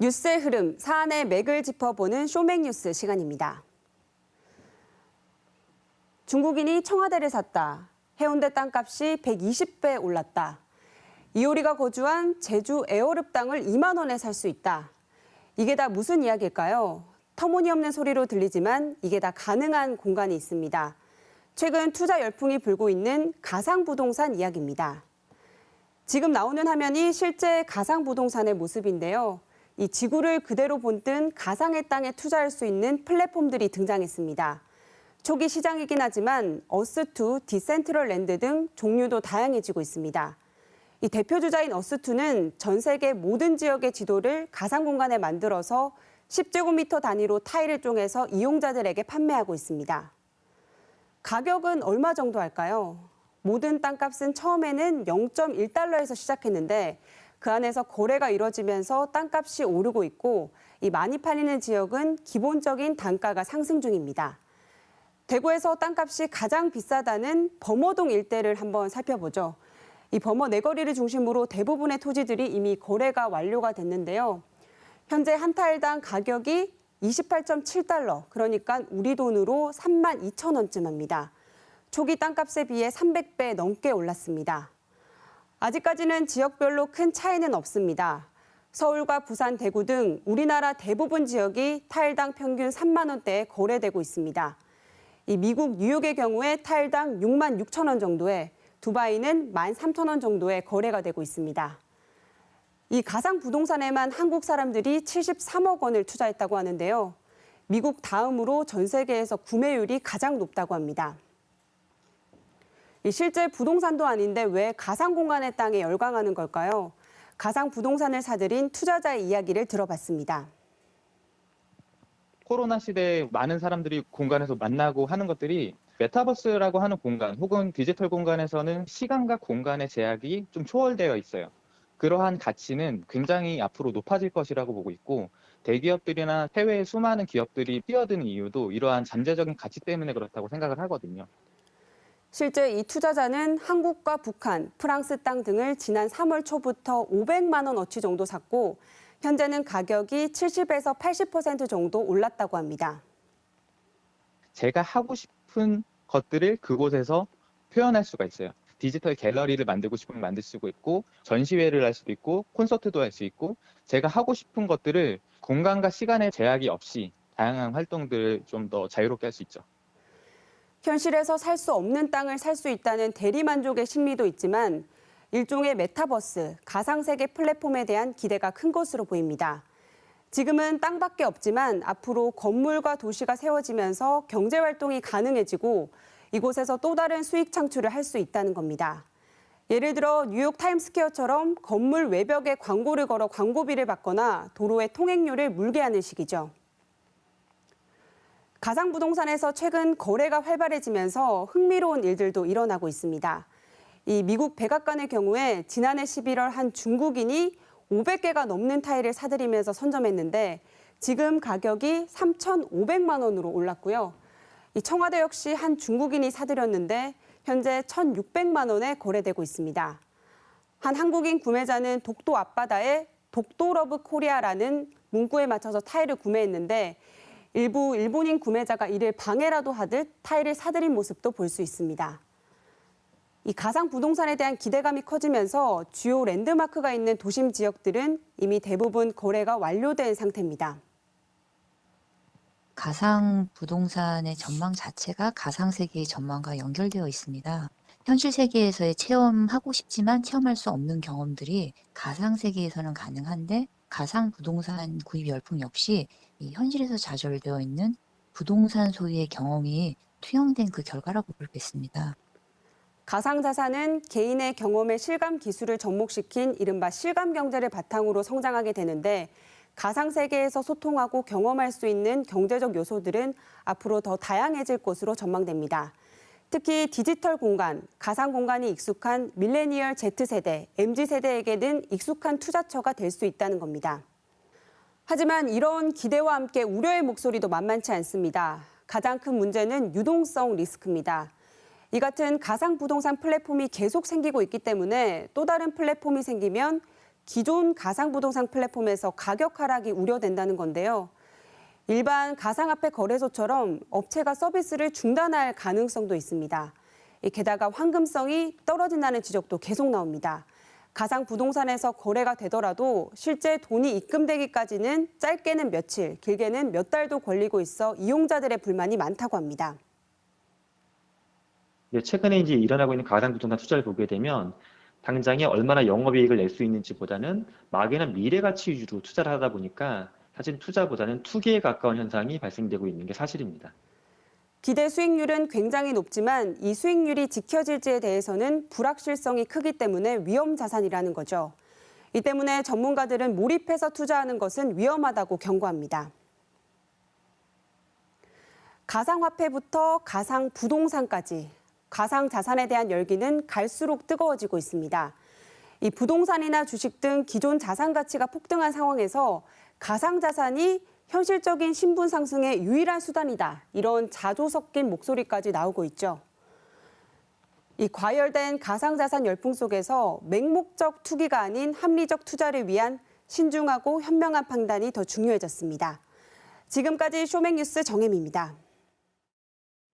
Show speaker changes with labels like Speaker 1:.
Speaker 1: 뉴스의 흐름, 사안의 맥을 짚어보는 쇼맥뉴스 시간입니다. 중국인이 청와대를 샀다. 해운대 땅값이 120배 올랐다. 이효리가 거주한 제주 에어릅 땅을 2만 원에 살 수 있다. 이게 다 무슨 이야기일까요? 터무니없는 소리로 들리지만 이게 다 가능한 공간이 있습니다. 최근 투자 열풍이 불고 있는 가상 부동산 이야기입니다. 지금 나오는 화면이 실제 가상 부동산의 모습인데요. 이 지구를 그대로 본뜬 가상의 땅에 투자할 수 있는 플랫폼들이 등장했습니다. 초기 시장이긴 하지만 어스2, 디센트럴랜드 등 종류도 다양해지고 있습니다. 이 대표 주자인 어스2는 전 세계 모든 지역의 지도를 가상 공간에 만들어서 10제곱미터 단위로 타일을 쪼개서 이용자들에게 판매하고 있습니다. 가격은 얼마 정도 할까요? 모든 땅값은 처음에는 0.1달러에서 시작했는데 그 안에서 거래가 이뤄지면서 땅값이 오르고 있고 이 많이 팔리는 지역은 기본적인 단가가 상승 중입니다. 대구에서 땅값이 가장 비싸다는 범어동 일대를 한번 살펴보죠. 이 범어 내거리를 중심으로 대부분의 토지들이 이미 거래가 완료가 됐는데요. 현재 한 타일당 가격이 28.7달러, 그러니까 우리 돈으로 3만 2천 원쯤 합니다. 초기 땅값에 비해 300배 넘게 올랐습니다. 아직까지는 지역별로 큰 차이는 없습니다. 서울과 부산, 대구 등 우리나라 대부분 지역이 타일당 평균 3만 원대에 거래되고 있습니다. 이 미국 뉴욕의 경우에 타일당 6만 6천 원 정도에 두바이는 1만 3천 원 정도에 거래가 되고 있습니다. 이 가상 부동산에만 한국 사람들이 73억 원을 투자했다고 하는데요. 미국 다음으로 전 세계에서 구매율이 가장 높다고 합니다. 이 실제 부동산도 아닌데 왜 가상 공간의 땅에 열광하는 걸까요? 가상 부동산을 사들인 투자자의 이야기를 들어봤습니다.
Speaker 2: 코로나 시대에 많은 사람들이 공간에서 만나고 하는 것들이 메타버스라고 하는 공간 혹은 디지털 공간에서는 시간과 공간의 제약이 좀 초월되어 있어요. 그러한 가치는 굉장히 앞으로 높아질 것이라고 보고 있고 대기업들이나 해외의 수많은 기업들이 뛰어드는 이유도 이러한 잠재적인 가치 때문에 그렇다고 생각을 하거든요.
Speaker 1: 실제 이 투자자는 한국과 북한, 프랑스 땅 등을 지난 3월 초부터 500만 원 어치 정도 샀고 현재는 가격이 70에서 80% 정도 올랐다고 합니다.
Speaker 2: 제가 하고 싶은 것들을 그곳에서 표현할 수가 있어요. 디지털 갤러리를 만들고 싶으면 만들 수도 있고 전시회를 할 수도 있고 콘서트도 할 수 있고 제가 하고 싶은 것들을 공간과 시간의 제약이 없이 다양한 활동들을 좀 더 자유롭게 할 수 있죠.
Speaker 1: 현실에서 살 수 없는 땅을 살 수 있다는 대리만족의 심리도 있지만 일종의 메타버스, 가상세계 플랫폼에 대한 기대가 큰 것으로 보입니다. 지금은 땅밖에 없지만 앞으로 건물과 도시가 세워지면서 경제활동이 가능해지고 이곳에서 또 다른 수익 창출을 할 수 있다는 겁니다. 예를 들어 뉴욕 타임스퀘어처럼 건물 외벽에 광고를 걸어 광고비를 받거나 도로의 통행료를 물게 하는 식이죠. 가상 부동산에서 최근 거래가 활발해지면서 흥미로운 일들도 일어나고 있습니다. 이 미국 백악관의 경우에 지난해 11월 한 중국인이 500개가 넘는 타일을 사들이면서 선점했는데 지금 가격이 3,500만 원으로 올랐고요. 이 청와대 역시 한 중국인이 사들였는데 현재 1,600만 원에 거래되고 있습니다. 한 한국인 구매자는 독도 앞바다에 독도러브 코리아라는 문구에 맞춰서 타일을 구매했는데 일부 일본인 구매자가 이를 방해라도 하듯 타일을 사들인 모습도 볼 수 있습니다. 이 가상 부동산에 대한 기대감이 커지면서 주요 랜드마크가 있는 도심 지역들은 이미 대부분 거래가 완료된 상태입니다.
Speaker 3: 가상 부동산의 전망 자체가 가상 세계의 전망과 연결되어 있습니다. 현실 세계에서의 체험하고 싶지만 체험할 수 없는 경험들이 가상 세계에서는 가능한데 가상 부동산 구입 열풍 역시 이 현실에서 좌절되어 있는 부동산 소유의 경험이 투영된 그 결과라고 보겠습니다.
Speaker 1: 가상자산은 개인의 경험에 실감 기술을 접목시킨 이른바 실감 경제를 바탕으로 성장하게 되는데 가상 세계에서 소통하고 경험할 수 있는 경제적 요소들은 앞으로 더 다양해질 것으로 전망됩니다. 특히 디지털 공간, 가상 공간이 익숙한 밀레니얼 Z세대, MZ세대에게는 익숙한 투자처가 될 수 있다는 겁니다. 하지만 이런 기대와 함께 우려의 목소리도 만만치 않습니다. 가장 큰 문제는 유동성 리스크입니다. 이 같은 가상 부동산 플랫폼이 계속 생기고 있기 때문에 또 다른 플랫폼이 생기면 기존 가상 부동산 플랫폼에서 가격 하락이 우려된다는 건데요. 일반 가상화폐 거래소처럼 업체가 서비스를 중단할 가능성도 있습니다. 이 게다가 황금성이 떨어진다는 지적도 계속 나옵니다. 가상 부동산에서 거래가 되더라도 실제 돈이 입금되기까지는 짧게는 며칠, 길게는 몇 달도 걸리고 있어 이용자들의 불만이 많다고 합니다.
Speaker 4: 네, 최근에 이제 일어나고 있는 가상 부동산 투자를 보게 되면 당장에 얼마나 영업이익을 낼 수 있는지보다는 막연한 미래 가치 위주로 투자를 하다 보니까 사실 투자보다는 투기에 가까운 현상이 발생되고 있는 게 사실입니다.
Speaker 1: 기대 수익률은 굉장히 높지만 이 수익률이 지켜질지에 대해서는 불확실성이 크기 때문에 위험 자산이라는 거죠. 이 때문에 전문가들은 몰입해서 투자하는 것은 위험하다고 경고합니다. 가상화폐부터 가상 부동산까지 가상 자산에 대한 열기는 갈수록 뜨거워지고 있습니다. 이 부동산이나 주식 등 기존 자산 가치가 폭등한 상황에서 가상 자산이 현실적인 신분 상승의 유일한 수단이다. 이런 자조 섞인 목소리까지 나오고 있죠. 이 과열된 가상자산 열풍 속에서 맹목적 투기가 아닌 합리적 투자를 위한 신중하고 현명한 판단이 더 중요해졌습니다. 지금까지 쇼맥뉴스 정혜미입니다.